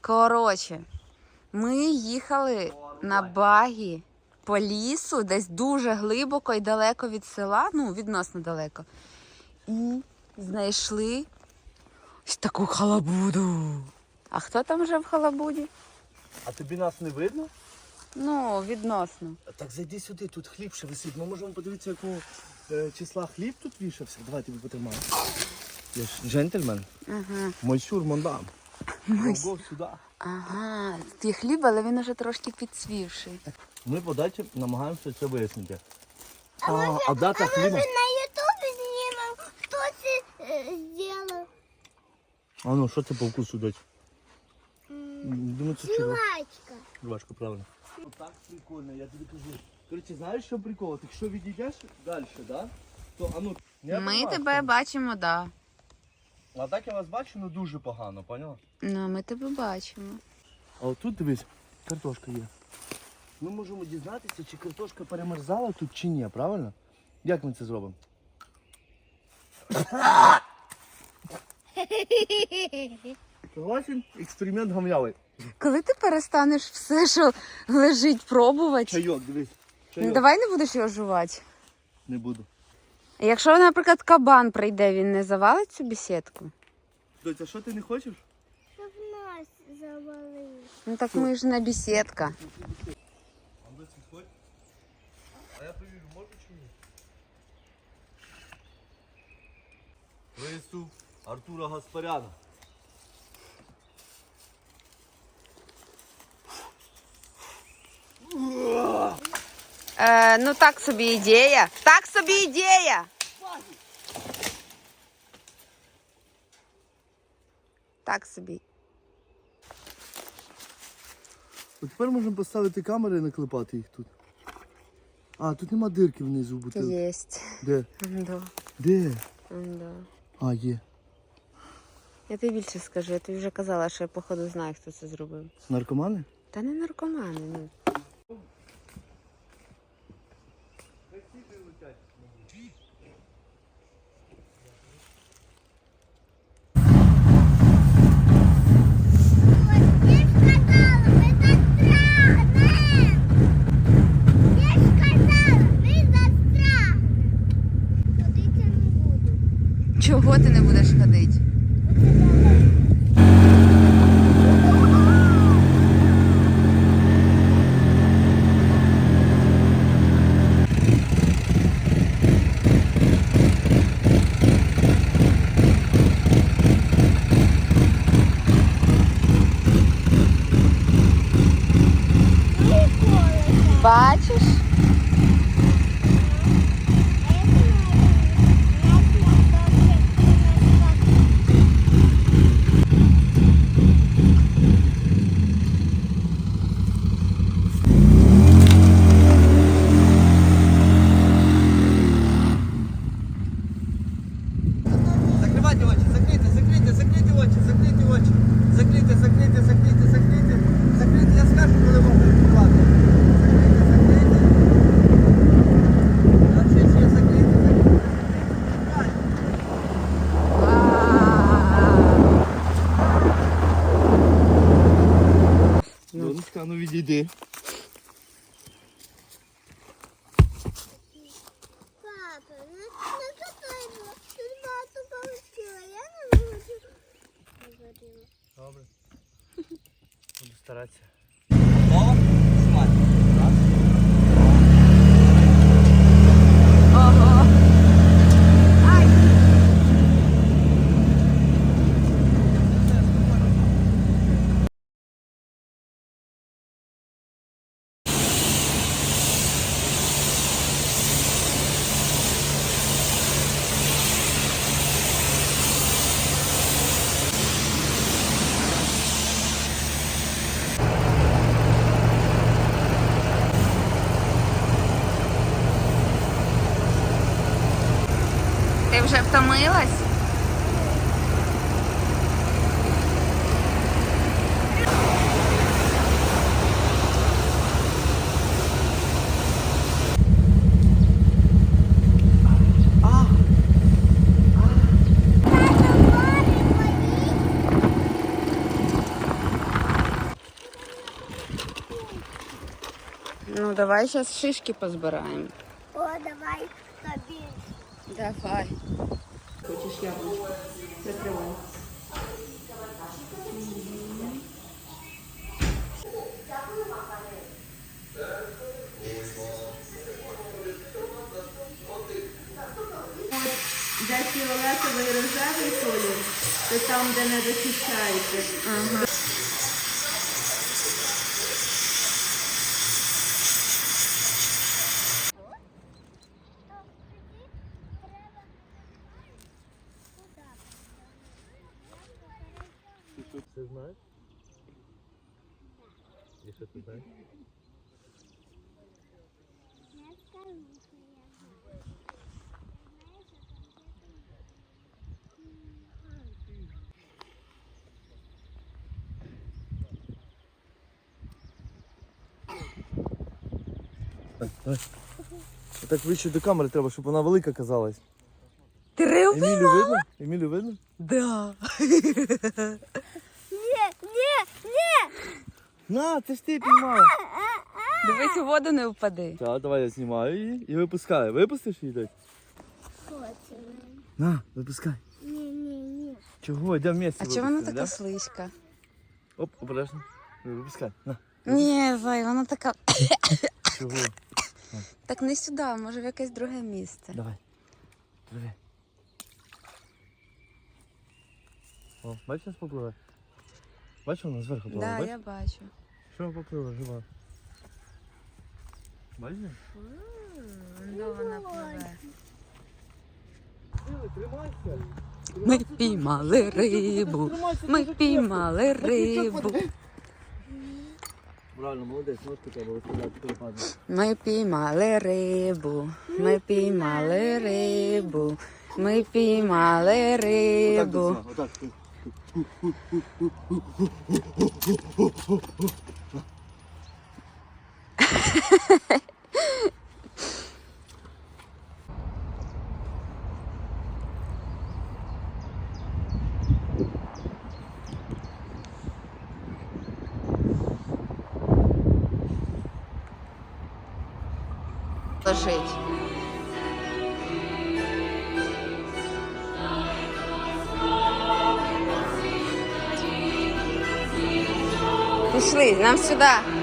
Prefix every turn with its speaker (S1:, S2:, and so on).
S1: Коротше, ми їхали на багі по лісу, десь дуже глибоко і далеко від села, ну, відносно далеко. І знайшли ось таку халабуду. А хто там вже в халабуді?
S2: А тобі нас не видно?
S1: Ну, відносно.
S2: Так зайди сюди, тут хліб ще висить. Ми можемо подивитися, якого е, числа хліб тут вішався. Давай тобі потримаю. Я ж джентльмен.
S1: Ага.
S2: Мойсюр Мондам. Гов сюди.
S1: Ага, є хліб, але він уже трошки підсвівший.
S2: Ми по даті намагаємося це вияснити. А, а дата хліба.
S3: на Ютубе снимем, кто это э, сделал.
S2: А ну, що це по вкусу дать? Думаю, це чого?
S3: Жвачка.
S2: Жвачка, правильно. Так прикольно, я тобі кажу. Коротше, знаєш, що прикол? Ти якщо відійдеш далі, да? то а ну,
S1: Ми тебе бачимо, так. Да.
S2: А так я вас бачу, ну дуже погано, поняла?
S1: Ну, ми тебе бачимо.
S2: А отут дивись, картошка є. Ми можемо дізнатися, чи картошка перемерзала тут чи ні, правильно? Як ми це зробимо? Согласен? Експеримент гамлявий.
S1: Коли ти перестанеш все, що лежить, пробувати,
S2: Чайок, дивись.
S1: ну,
S2: Чайок.
S1: давай не будеш його жувати.
S2: Не буду.
S1: Якщо, наприклад, кабан прийде, він не завалить цю бесідку?
S2: Доця, що ти не хочеш?
S3: Щоб нас завалили.
S1: Ну так ми ж не бесідка.
S2: А ви підходь. А я повірю, можу чи ні? Виступ Артура Гаспаряна.
S1: Е, ну так собі ідея. Так собі ідея. Так собі.
S2: От тепер можемо поставити камери і наклепати їх тут. А, тут нема дирки внизу в бутилці.
S1: Єсть.
S2: Де?
S1: Да.
S2: Де?
S1: Да.
S2: А, є.
S1: Я тобі більше скажу, я тобі вже казала, що я походу знаю, хто це зробив.
S2: Наркомани?
S1: Та не наркомани. Ну.
S3: Я ж сказала, ми застрягнем. Я ж сказала, ми застрягнем. Ходити не буду.
S1: Чого ти не будеш ходити?
S2: Закривайте очі, закрийте, закрийте, закрийте очі, закрийте очі. Закрийте, закрийте, закрийте, закрийте. Закрийте, я скажу, коли вам відкривати. Закрийте, закрийте. А ще, ще, закрийте, закрийте. Закрийте. Донечка, ну відійди. Добре. Буду старатися.
S1: помылась. Ну, давай сейчас шишки позбираем.
S3: О, давай, кабель.
S1: Давай. Фіолетовий рожевий колір, то там, де не дочищаєте. Ага.
S2: Ти знаєш? І що ти знаєш?
S3: Я скажу,
S2: Так, давай. Так вище до камери треба, щоб вона велика казалась.
S1: Три
S2: Емілю видно? Емілю видно?
S1: Да.
S3: Ні, ні, ні.
S2: На, це ж ти піймала.
S1: Дивись, у воду не впади.
S2: Так, давай я знімаю її і випускаю. Випустиш її десь?
S3: Хочемо.
S2: На, випускай.
S3: Ні, ні, ні.
S2: Чого? Йдемо в місці.
S1: А чому вона така слизька?
S2: Оп, обережно. Випускай. На.
S1: Ні, Зай, вона така.
S2: Чого?
S1: Так не сюди, може в якесь друге місце.
S2: Давай. Диви. О, бачиш, нас попливе? Бачиш, вона зверху плаває,
S1: Да,
S2: бачиш?
S1: я бачу.
S2: Що поплила, жива? Бачиш?
S1: вона пливе.
S2: Тримайся.
S1: Ми піймали рибу. Ми піймали рибу.
S2: Правильно, молодець, ножку треба виставляти, коли падає.
S1: Ми піймали рибу. Ми піймали рибу. Ми піймали рибу.
S2: Отак, отак.
S1: Лежить. Пішли, нам сюди.